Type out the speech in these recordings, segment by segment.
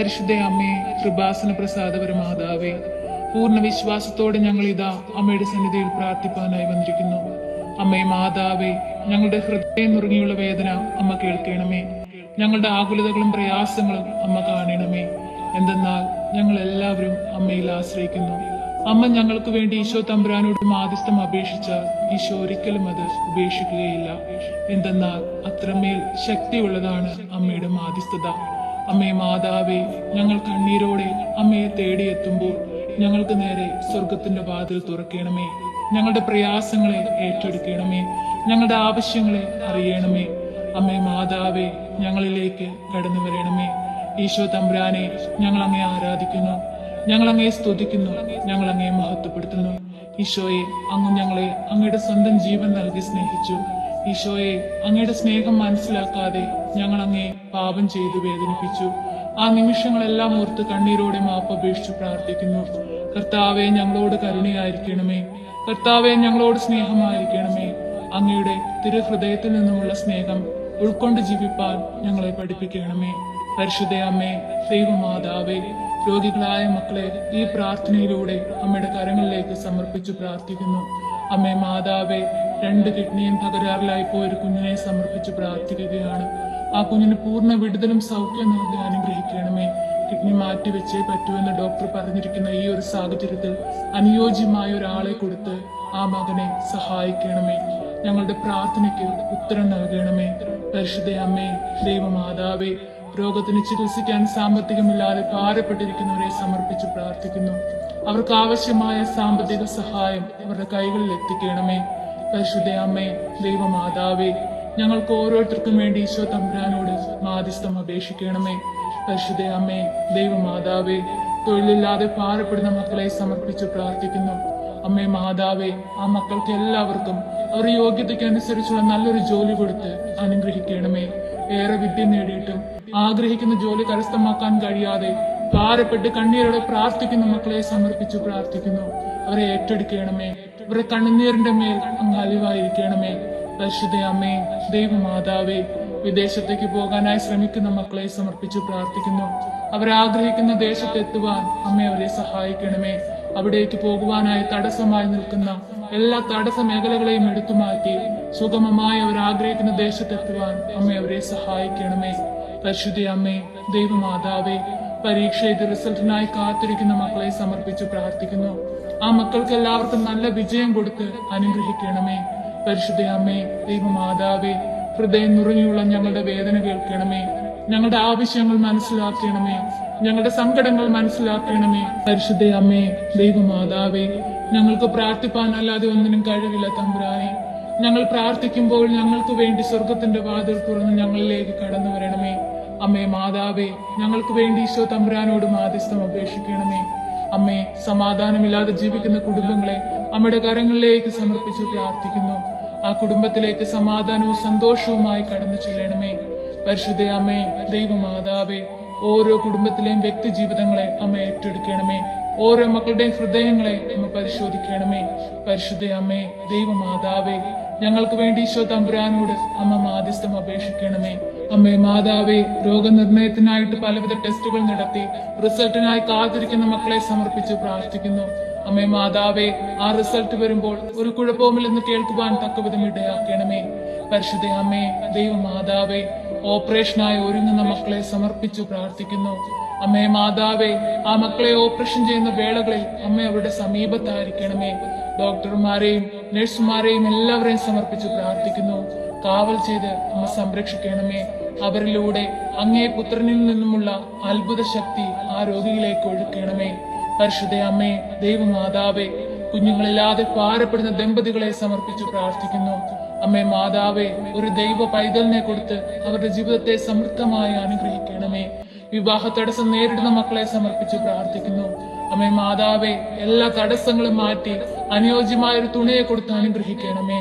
പരിശുദ്ധ അമ്മേ കൃപാസന പ്രസാദപര മാതാവേ പൂർണ വിശ്വാസത്തോടെ ഞങ്ങൾ ഇതാ അമ്മയുടെ സന്നിധിയിൽ പ്രാർത്ഥിപ്പാനായി വന്നിരിക്കുന്നു. അമ്മേ മാതാവേ ഞങ്ങളുടെ ഹൃദയം നുറുങ്ങിയുള്ള വേദന അമ്മ കേൾക്കണമേ. ഞങ്ങളുടെ ആകുലതകളും പ്രയാസങ്ങളും അമ്മ കാണണമേ. എന്തെന്നാൽ ഞങ്ങൾ എല്ലാവരും അമ്മയിൽ ആശ്രയിക്കുന്നു. അമ്മ ഞങ്ങൾക്ക് വേണ്ടി ഈശോ തമ്പുരാനോട് മാധ്യസ്ഥം അപേക്ഷിച്ചാൽ ഈശോ ഒരിക്കലും അത് ഉപേക്ഷിക്കുകയില്ല. എന്തെന്നാൽ അത്രമേൽ ശക്തിയുള്ളതാണ് അമ്മയുടെ മാധ്യസ്ഥത. അമ്മേ മാതാവേ ഞങ്ങൾ കണ്ണീരോടെ അമ്മയെ തേടിയെത്തുമ്പോൾ ഞങ്ങൾക്ക് നേരെ സ്വർഗത്തിന്റെ വാതിൽ തുറക്കണമേ. ഞങ്ങളുടെ പ്രയാസങ്ങളെ ഏറ്റെടുക്കണമേ. ഞങ്ങളുടെ ആവശ്യങ്ങളെ അറിയണമേ. അമ്മേ മാതാവേ ഞങ്ങളിലേക്ക് കടന്നു വരണമേ. ഈശോ തമ്പുരാനെ ഞങ്ങൾ അങ്ങേ ആരാധിക്കുന്നു. ഞങ്ങൾ അങ്ങേ സ്തുതിക്കുന്നു. ഞങ്ങൾ അങ്ങേ മഹത്വപ്പെടുത്തുന്നു. ഈശോയെ അങ്ങ് ഞങ്ങളെ അങ്ങയുടെ സ്വന്തം ജീവൻ നൽകി സ്നേഹിച്ചു. ഈശോയെ അങ്ങയുടെ സ്നേഹം മനസ്സിലാക്കാതെ ഞങ്ങൾ അങ്ങേ പാപം ചെയ്തു വേദനിപ്പിച്ചു. ആ നിമിഷങ്ങളെല്ലാം ഓർത്ത് കണ്ണീരോടെ മാപ്പ് അപേക്ഷിച്ചു പ്രാർത്ഥിക്കുന്നു. കർത്താവെ ഞങ്ങളോട് കരുണയായിരിക്കണമേ. കർത്താവെ ഞങ്ങളോട് സ്നേഹമായിരിക്കണമേ. അങ്ങയുടെ തിരുഹൃദയത്തിൽ നിന്നുമുള്ള സ്നേഹം ഉൾക്കൊണ്ട് ജീവിപ്പാൻ ഞങ്ങളെ പഠിപ്പിക്കണമേ. പരിശുദ്ധ അമ്മേ ദൈവമാതാവേ രോഗികളായ മക്കളെ ഈ പ്രാർത്ഥനയിലൂടെ അമ്മയുടെ കരങ്ങളിലേക്ക് സമർപ്പിച്ചു പ്രാർത്ഥിക്കുന്നു. അമ്മേ മാതാവേ രണ്ട് കിഡ്നിയും തകരാറിലായി പോയ ഒരു കുഞ്ഞിനെ സമർപ്പിച്ച് പ്രാർത്ഥിക്കുകയാണ്. ആ കുഞ്ഞിന് പൂർണ വിടുതലും സൗഖ്യം നൽകി അനുഗ്രഹിക്കണമേ. കിഡ്നി മാറ്റിവെച്ചേ പറ്റൂ എന്ന് ഡോക്ടർ പറഞ്ഞിരിക്കുന്ന ഈ ഒരു സാഹചര്യത്തിൽ അനുയോജ്യമായ ഒരാളെ കൊടുത്ത് ആ മകനെ സഹായിക്കണമേ. ഞങ്ങളുടെ പ്രാർത്ഥനയ്ക്ക് ഉത്തരം നൽകണമേ. പരിശുദ്ധ അമ്മേ ദൈവമാതാവേ രോഗത്തിന് ചികിത്സിക്കാൻ സാമ്പത്തികമില്ലാതെ ഭാരപ്പെട്ടിരിക്കുന്നവരെ സമർപ്പിച്ച് പ്രാർത്ഥിക്കുന്നു. അവർക്ക് ആവശ്യമായ സാമ്പത്തിക സഹായം അവരുടെ കൈകളിൽ എത്തിക്കണമേ. പരിശുദ്ധ അമ്മേ ദൈവമാതാവേ ഞങ്ങൾക്ക് ഓരോരുത്തർക്കും വേണ്ടി ഈശോ തമ്പുരാനോട് മാധ്യസ്ഥം അപേക്ഷിക്കണമേ. പരിശുദ്ധ അമ്മേ ദൈവമാതാവേ തൊഴിലില്ലാതെ ഭാരപ്പെടുന്ന മക്കളെ സമർപ്പിച്ച് പ്രാർത്ഥിക്കുന്നു. അമ്മേ മാതാവേ ആ മക്കൾക്ക് എല്ലാവർക്കും അവരുടെ യോഗ്യതയ്ക്ക് അനുസരിച്ചുള്ള നല്ലൊരു ജോലി കൊടുത്ത് അനുഗ്രഹിക്കണമേ. ഏറെ വിദ്യ നേടിയിട്ടും ആഗ്രഹിക്കുന്ന ജോലി കരസ്ഥമാക്കാൻ കഴിയാതെ ഭാരപ്പെട്ട് കണ്ണീരോടെ പ്രാർത്ഥിക്കുന്ന മക്കളെ സമർപ്പിച്ചു പ്രാർത്ഥിക്കുന്നു. അവരെ ഏറ്റെടുക്കണമേ. അവരുടെ കണ്ണുനീരിന്റെ മേൽ അങ്ങ് അലിവായിരിക്കണമേ. പരിശുദ്ധ അമ്മേ ദൈവമാതാവേ വിദേശത്തേക്ക് പോകാനായി ശ്രമിക്കുന്ന മക്കളെ സമർപ്പിച്ചു പ്രാർത്ഥിക്കുന്നു. അവരാഗ്രഹിക്കുന്ന ദേശത്തെത്തുവാൻ അമ്മ അവരെ സഹായിക്കണമേ. അവിടേക്ക് പോകുവാനായി തടസ്സമായി നിൽക്കുന്ന എല്ലാ തടസ്സ മേഖലകളെയും എടുത്തു മാറ്റി സുഗമമായി അവർ ആഗ്രഹിക്കുന്ന ദേശത്തെത്തുവാൻ അമ്മ അവരെ സഹായിക്കണമേ. പരിശുദ്ധ അമ്മേ ദൈവമാതാവേ പരീക്ഷ ഇത് റിസൾട്ടിനായി കാത്തിരിക്കുന്ന മക്കളെ സമർപ്പിച്ച് പ്രാർത്ഥിക്കുന്നു. ആ മക്കൾക്ക് എല്ലാവർക്കും നല്ല വിജയം കൊടുത്ത് അനുഗ്രഹിക്കണമേ. പരിശുദ്ധ അമ്മേ ദൈവമാതാവേ ഹൃദയം നുറുങ്ങിയുള്ള ഞങ്ങളുടെ വേദന കേൾക്കണമേ. ഞങ്ങളുടെ ആവശ്യങ്ങൾ മനസ്സിലാക്കണമേ. ഞങ്ങളുടെ സങ്കടങ്ങൾ മനസ്സിലാക്കണമേ. പരിശുദ്ധ അമ്മേ ദൈവമാതാവേ ഞങ്ങൾക്ക് പ്രാർത്ഥിപ്പാൻ അല്ലാതെ ഒന്നിനും കഴിവില്ല തമ്പുരാനെ. ഞങ്ങൾ പ്രാർത്ഥിക്കുമ്പോൾ ഞങ്ങൾക്ക് വേണ്ടി സ്വർഗത്തിന്റെ വാതിൽ തുറന്ന് ഞങ്ങളിലേക്ക് കടന്നു വരണമേ. അമ്മേ മാതാവേ ഞങ്ങൾക്ക് വേണ്ടി ഈശോ തമ്പുരാനോട് മാധ്യസ്ഥം അപേക്ഷിക്കണമേ. അമ്മേ സമാധാനമില്ലാതെ ജീവിക്കുന്ന കുടുംബങ്ങളെ അമ്മയുടെ കരങ്ങളിലേക്ക് സമർപ്പിച്ച് പ്രാർത്ഥിക്കുന്നു. ആ കുടുംബത്തിലേക്ക് സമാധാനവും സന്തോഷവുമായി കടന്നു ചെല്ലണമേ. പരിശുദ്ധ അമ്മേ ദൈവമാതാവേ ഓരോ കുടുംബത്തിലെയും വ്യക്തി ജീവിതങ്ങളെ അമ്മ ഏറ്റെടുക്കണമേ. ഓരോ മക്കളുടെയും ഹൃദയങ്ങളെ അമ്മ പരിശോധിക്കണമേ. പരിശുദ്ധ അമ്മേ ദൈവമാതാവേ ഞങ്ങൾക്ക് വേണ്ടി ഈശോ തമ്പുരാനോട് അമ്മ മാധ്യസ്ഥം അപേക്ഷിക്കണമേ. അമ്മേ മാതാവേ രോഗനിർണയത്തിനായിട്ട് പലവിധ ടെസ്റ്റുകൾ നടത്തി റിസൾട്ടിനായി കാത്തിരിക്കുന്ന മക്കളെ സമർപ്പിച്ച് പ്രാർത്ഥിക്കുന്നു. അമ്മേ മാതാവേ ആ റിസൾട്ട് വരുമ്പോൾ ഒരു കുഴപ്പവുമില്ലെന്ന് കേൾക്കുവാൻ തക്കവിധം ഇടയാക്കണമേ. പരിശുദ്ധ അമ്മേ ദൈവമാതാവേ ഓപ്പറേഷനായി ഒരുങ്ങുന്ന മക്കളെ സമർപ്പിച്ചു പ്രാർത്ഥിക്കുന്നു. അമ്മേ മാതാവേ ആ മക്കളെ ഓപ്പറേഷൻ ചെയ്യുന്ന വേളകളിൽ അമ്മ അവരുടെ സമീപത്തായിരിക്കണമേ. ഡോക്ടർമാരെയും നഴ്സുമാരെയും എല്ലാവരെയും സമർപ്പിച്ച് പ്രാർത്ഥിക്കുന്നു. കാവൽ ചെയ്ത് അമ്മ സംരക്ഷിക്കണമേ. അവരിലൂടെ അങ്ങേ പുത്രനിൽ നിന്നുമുള്ള അത്ഭുത ശക്തി ആ രോഗിയിലേക്ക് ഒഴുക്കണമേ. പരിശുദ്ധ അമ്മേ ദൈവമാതാവേ കുഞ്ഞുങ്ങളില്ലാതെ പാരപ്പെടുന്ന ദമ്പതികളെ സമർപ്പിച്ചു പ്രാർത്ഥിക്കുന്നു. അമ്മേ മാതാവേ ഒരു ദൈവ പൈതലിനെ കൊടുത്ത് അവരുടെ ജീവിതത്തെ സമൃദ്ധമായി അനുഗ്രഹിക്കണമേ. വിവാഹ തടസ്സം നേരിടുന്ന മക്കളെ സമർപ്പിച്ചു പ്രാർത്ഥിക്കുന്നു. അമ്മേ മാതാവേ എല്ലാ തടസ്സങ്ങളും മാറ്റി അനുയോജ്യമായ ഒരു തുണയെ കൊടുത്ത് അനുഗ്രഹിക്കണമേ.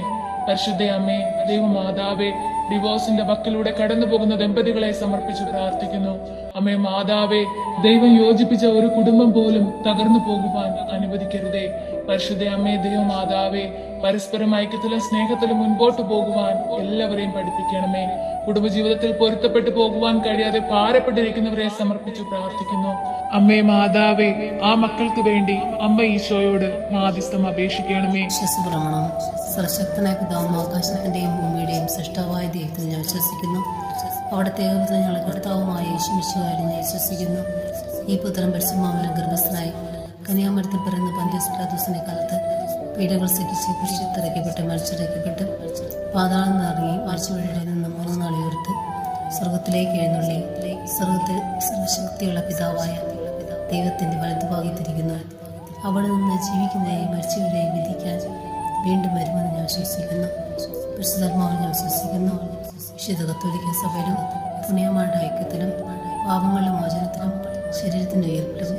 പരിശുദ്ധ അമ്മേ ദൈവമാതാവേ ഡിവോഴ്സിന്റെ വക്കിലൂടെ കടന്നു പോകുന്ന ദമ്പതികളെ സമർപ്പിച്ചു പ്രാർത്ഥിക്കുന്നു. അമ്മേ മാതാവേ ദൈവം യോജിപ്പിച്ച ഒരു കുടുംബം പോലും തകർന്നു പോകുവാൻ അനുവദിക്കരുതേ. പരിശുദ്ധ അമ്മേ ദൈവമാതാവേ പരസ്പരം ഐക്യത്തിലും സ്നേഹത്തിലും മുൻപോട്ട് പോകുവാൻ എല്ലാവരെയും പഠിപ്പിക്കണമേ. കുടുംബജീവിതത്തിൽ പൊരുത്തപ്പെട്ടു പോകുവാൻ കഴിയാതെ പാരപ്പെട്ടിരിക്കുന്നവരെ സമർപ്പിച്ചു പ്രാർത്ഥിക്കുന്നു. അമ്മേ മാതാവേ ആ മക്കൾക്ക് വേണ്ടി അമ്മ ഈശോയോട് മാധ്യസ്ഥം അപേക്ഷിക്കണമേ. വിശ്വസപ്രമാണം സർശക്തനായ പിതാവും ആകാശത്തിന്റെയും ഭൂമിയുടെയും സൃഷ്ടവായ ദൈവത്തിൽ ഞാൻ വിശ്വസിക്കുന്നു. അവിടത്തെ ഞങ്ങളുടെ കർത്താവുമായ യേശുമിശുകാരി ഞാൻ വിശ്വസിക്കുന്നു. ഈ പുത്രം പരിശുമാമനം ഗർഭസ്ഥനായി കന്യാമരത്തിൽ പിറന്ന പന്ത്യസ്പ്രാദൂസിനെ കാലത്ത് പീഡകൾ സഹിച്ച് കുരിശിത്തിറക്കപ്പെട്ട് മരിച്ചിറക്കപ്പെട്ട് പാതാളം നിറങ്ങി മരിച്ചുവഴിയുടെ നിന്ന് മൂന്ന് നാളിയോർത്ത് സ്വർഗത്തിലേക്ക് എഴുന്നള്ളി. സ്വർഗത്തിൽ സർവശക്തിയുള്ള പിതാവായ ദൈവത്തിന്റെ വലതുഭാഗത്തിരിക്കുന്നു അവിടെ നിന്ന് ജീവിക്കുന്നതായി മരിച്ചവരെയും വിധിക്കാൻ വീണ്ടും വരുമെന്ന് ഞാൻ വിശ്വസിക്കുന്നു. പരിശുദ്ധാത്മാവിൽ ഞാൻ വിശ്വസിക്കുന്നു. വിശുദ്ധ കത്തോലിക്ക സഭയിലും പുണ്യമാരുടെ ഐക്യത്തിലും പാപങ്ങളുടെ മോചനത്തിലും ശരീരത്തിന്റെ ഉയർപ്പിലും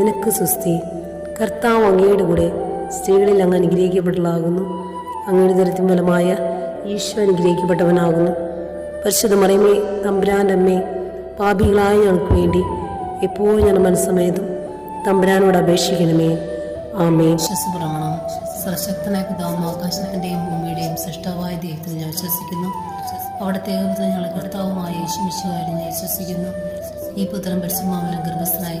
നിനക്ക് സുസ്തി കർത്താവ് അങ്ങയുടെ കൂടെ സ്ത്രീകളിൽ അങ്ങ് അനുഗ്രഹിക്കപ്പെട്ടതാകുന്നു അങ്ങയുടെ ദരിദ്രം ഫലമായ ഈശോ അനുഗ്രഹിക്കപ്പെട്ടവനാകുന്നു. പരിശുദ്ധ മറിയമേ തമ്പുരാന്റെ അമ്മേ പാപികളായ ഞങ്ങൾക്ക് വേണ്ടി എപ്പോഴും ഞാൻ മനസ്സമയതും തമ്പുരാനോട് അപേക്ഷിക്കണമേ. ആമേ വിശ്വസപ്രമാണം സർശക്തനായ പിതാവും ആകാശത്തിന്റെയും ഭൂമിയുടെയും സൃഷ്ടാവായ ദൈവത്തിൽ ഞാൻ വിശ്വസിക്കുന്നു. അവിടുത്തെ ഏകപുത്ര ഞങ്ങളുടെ കർത്താവുമായ യേശുമിശുകാരി ഞാൻ വിശ്വസിക്കുന്നു. ഈ പുത്രം പരിശുമാമനം ഗർഭസ്ഥനായി.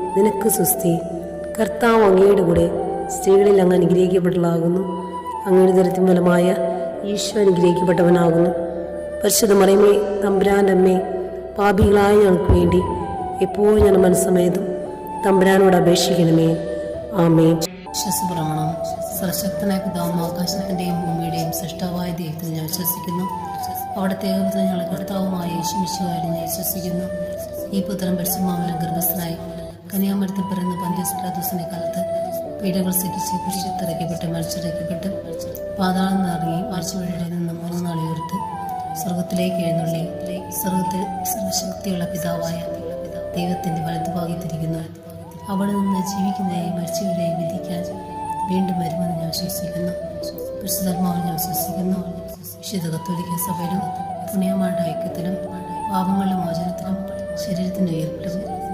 നിനക്ക് സുസ്തി. കർത്താവ് അങ്ങയുടെ കൂടെ സ്ത്രീകളിൽ അങ്ങ് അനുഗ്രഹിക്കപ്പെട്ടതാകുന്നു അങ്ങയുടെ ദരത്തിൻ ഫലമായ ഈശോ അനുഗ്രഹിക്കപ്പെട്ടവനാകുന്നു. പരിശുദ്ധ മറിയമേ തമ്പുരാന്റെ അമ്മേ പാപികളായ ഞങ്ങൾക്ക് വേണ്ടി എപ്പോഴും ഞാൻ മനസ്സമയതും തമ്പുരാനോട് അപേക്ഷിക്കണമേ. ആമേ വിശ്വസപ്രമാണം. സർശക്തനായ പിതാവും ആകാശത്തിന്റെയും ഭൂമിയുടെയും സൃഷ്ടാവായ ദൈവത്തിൽ ഞാൻ വിശ്വസിക്കുന്നു. അവിടുത്തെ തേവത്തിൽ ഞങ്ങളുടെ കർത്താവുമായ യേശുമിശുവായി ഞാൻ വിശ്വസിക്കുന്നു. ഈ പുത്രം പരിശുമാവിലും ഗർഭസ്ഥനായി. കന്യാമരത്തിൽ പിറന്ന പന്ത്യസ്പ്രാദോസിനെ കാലത്ത് പീഡകൾ സഹിച്ച് കുരിശിത്തിറക്കപ്പെട്ട് മരിച്ചിറക്കപ്പെട്ട് പാതാളം നിറങ്ങി മരിച്ചവരുടെ നിന്ന് മൂന്ന് നാളിയോർത്ത് സ്വർഗത്തിലേക്ക് എഴുന്നള്ളി. സ്വർഗത്തിൽ സർവശക്തിയുള്ള പിതാവായ ദൈവത്തിന്റെ വലതുഭാഗത്തിരിക്കുന്നു അവിടെ നിന്ന് ജീവിക്കുന്നതിനെയും മരിച്ചവരെയും വിധിക്കാൻ വീണ്ടും വരുമെന്ന് ഞാൻ വിശ്വസിക്കുന്നു. പരിശുദ്ധാത്മാവിൽ ഞാൻ വിശ്വസിക്കുന്നു. വിശുദ്ധ കത്തോലിക്ക സഭയിലും പുണ്യമാരുടെ ഐക്യത്തിലും പാപങ്ങളുടെ മോചനത്തിലും ശരീരത്തിന്റെ ഉയർപ്പിലും